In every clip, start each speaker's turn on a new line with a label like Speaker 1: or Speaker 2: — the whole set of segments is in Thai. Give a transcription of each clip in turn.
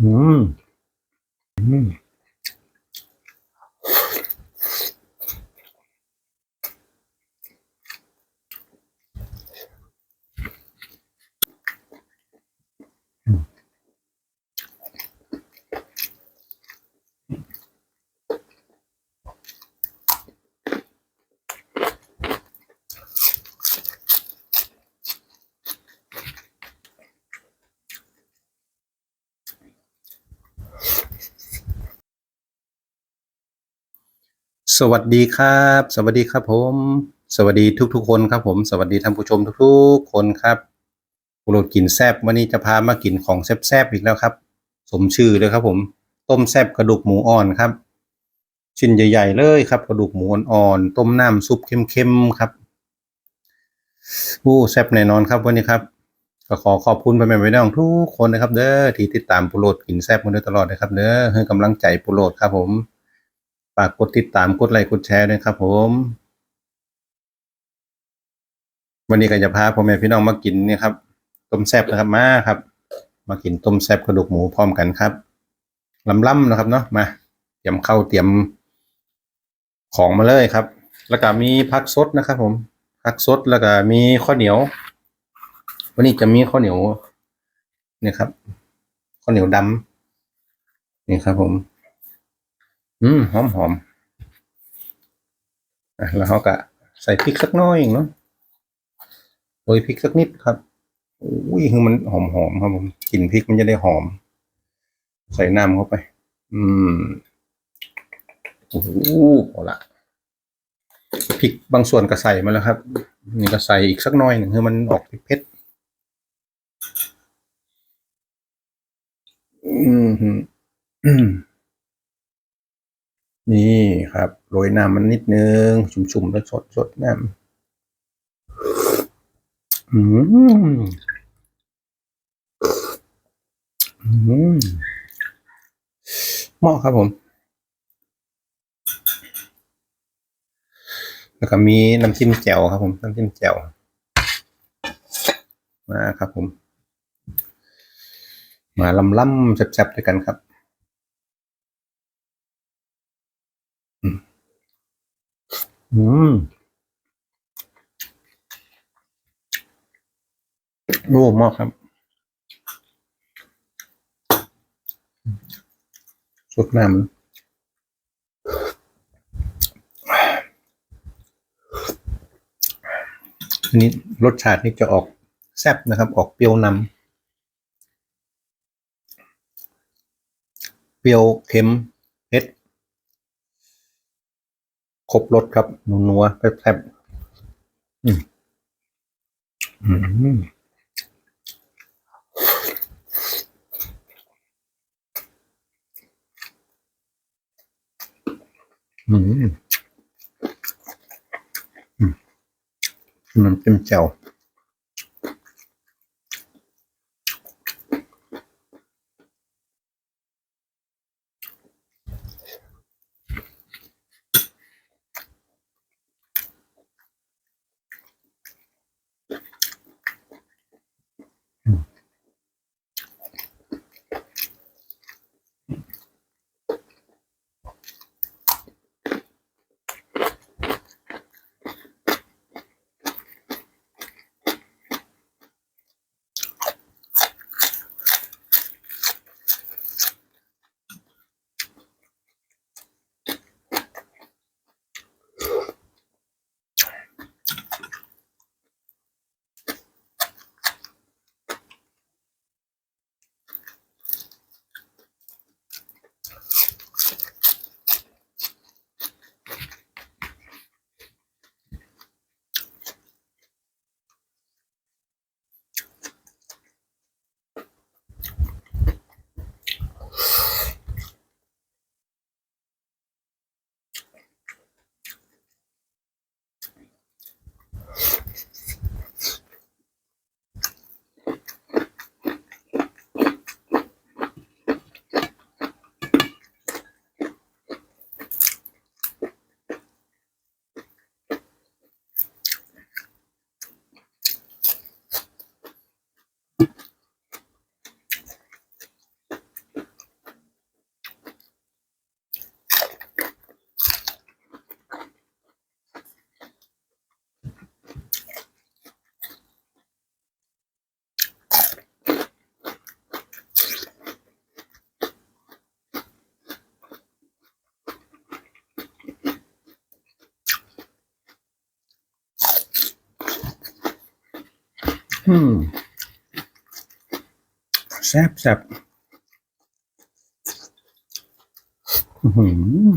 Speaker 1: อืม สวัสดีครับ สวัสดีครับผม สวัสดีทุกๆคนครับผม สวัสดีท่านผู้ชมทุกๆ คนครับโปรดกินแซบวันนี้จะพามากินของแซบๆอีกแล้วครับ สมชื่อเลยครับผม ต้มแซบกระดูกหมูอ่อนครับ ชิ้นใหญ่ ๆ เลยครับ กระดูกหมูอ่อนๆต้มน้ำซุปเข้มๆครับอู้แซบแน่นอนครับวันนี้ครับ ก็ขอขอบคุณพ่อแม่พี่น้องทุกคนนะครับ เด้อที่ติดตามโปรดกินแซบมาโดยตลอดนะครับ เด้อให้กำลังใจโปรดครับผม ฝากกดติดตามกดไลค์กดแชร์ด้วยครับ ผม วันนี้ก็จะพาพ่อแม่พี่น้องมากินนี่ครับ ต้มแซ่บนะครับมาครับ มากินต้มแซ่บกระดูกหมูพร้อมกันครับลำๆนะครับเนาะมาเตรียมเข้าเตรียมของมาเลยครับ แล้วก็มีผักสดนะครับ ผมผักสดแล้วก็มีข้าวเหนียว วันนี้จะมีข้าวเหนียวเนี่ยครับข้าวเหนียวดำนี่ครับผม อืมหอมหอมอะแล้วเขาก็ใส่พริกสักน้อยเองเนาะโรยพริกสักนิดครับอุ้ยคือมันหอมหอมครับผมกลิ่นพริกมันจะได้หอม ใส่น้ำเข้าไป อืมโอ้โหเอละพริกบางส่วนก็ใส่มาแล้วครับ นี่ก็ใส่อีกสักน้อยหนึ่งคือมันออกเผ็ดอืมอืม นี่ครับโรยน้ำมันนิดนึง ชุ่มๆแล้วสดสดน้ำอืมอืมเหมาะครับผม แล้วก็มีน้ำจิ้มแจ่วครับผม น้ำจิ้มแจ่วมาครับผม มาล่ำๆแซ่บๆด้วยกันครับ อืมโอ้มากครับสดน้ำอันนี้รสชาตินี่จะออกแซ่บนะครับ ออกเปรี้ยวนำเปรี้ยวเค็มเผ็ด ครบรสครับนัวๆแซ่บๆอืมอืมอืมอืมน้ำจิ้มแจ่ว แซ่บแซ่บอือหืออืม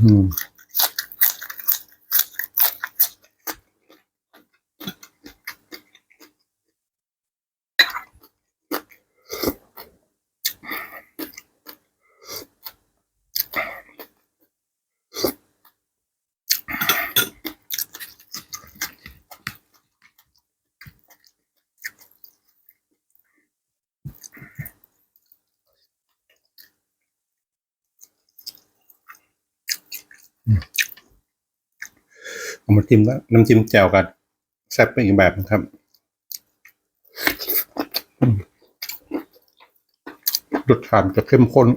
Speaker 1: เอามาจิ้มก็น้ำจิ้มแจ่วกันแซ่บเป็นอีกแบบนะครับรสชาติจะเข้มข้น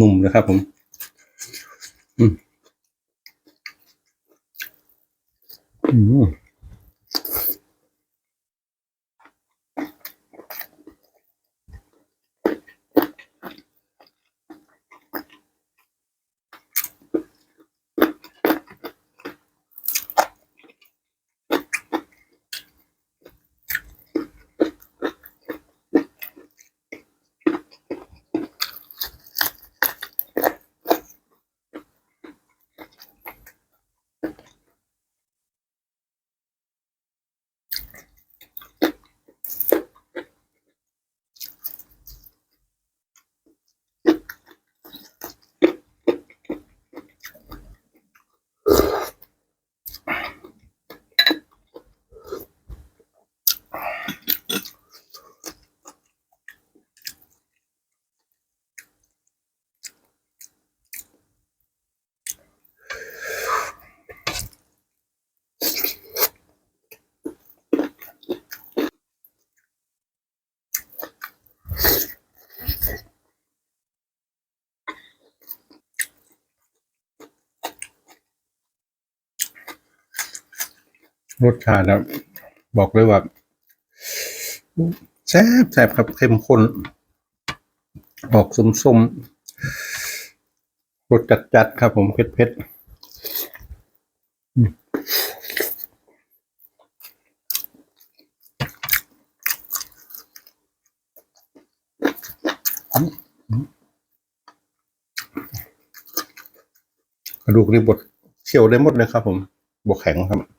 Speaker 1: นุ่มๆนะครับผมอืมอืม รสชาตินะบอกเลยว่าแซ่บแซ่บครับเข้มข้นออกส้มๆรสจัดจัดครับผมเผ็ดๆกระดูกนี่บดเขียวได้หมดเลยครับผมบวกแข็งครับ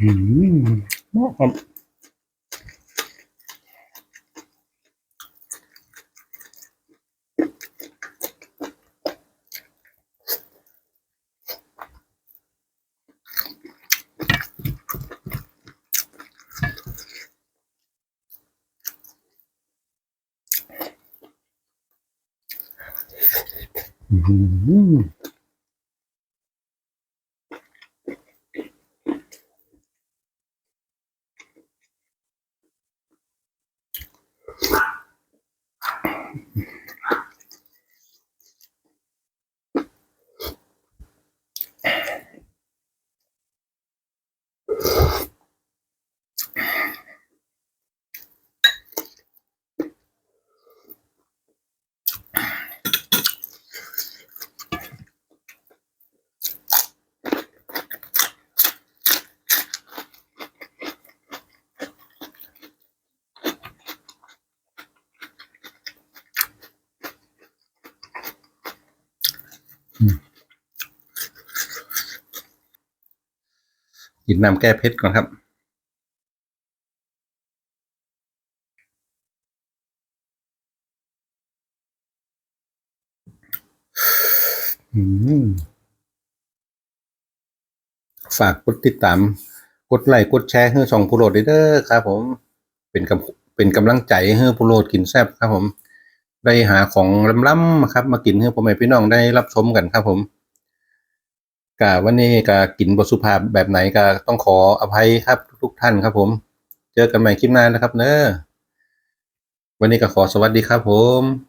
Speaker 1: อืมเ Yeah. กินน้ำแก้เผ็ดก่อนครับ ฝากกดติดตาม กดไลค์กดแชร์ให้ช่องผู้โหลดด้วยเด้อครับผม เป็นกำเป็นกำลังใจให้ผู้โหลดกินแซ่บครับผม ได้หาของล้ำๆครับ มากินให้พ่อแม่พี่น้องได้รับชมกันครับผมกะวันนี้กะกินบทสุภาพแบบไหนกะต้องขออภัยครับทุกท่านครับผม เจอกันใหม่คลิปหน้านะครับเนอะวันนี้ก็ขอสวัสดีครับผม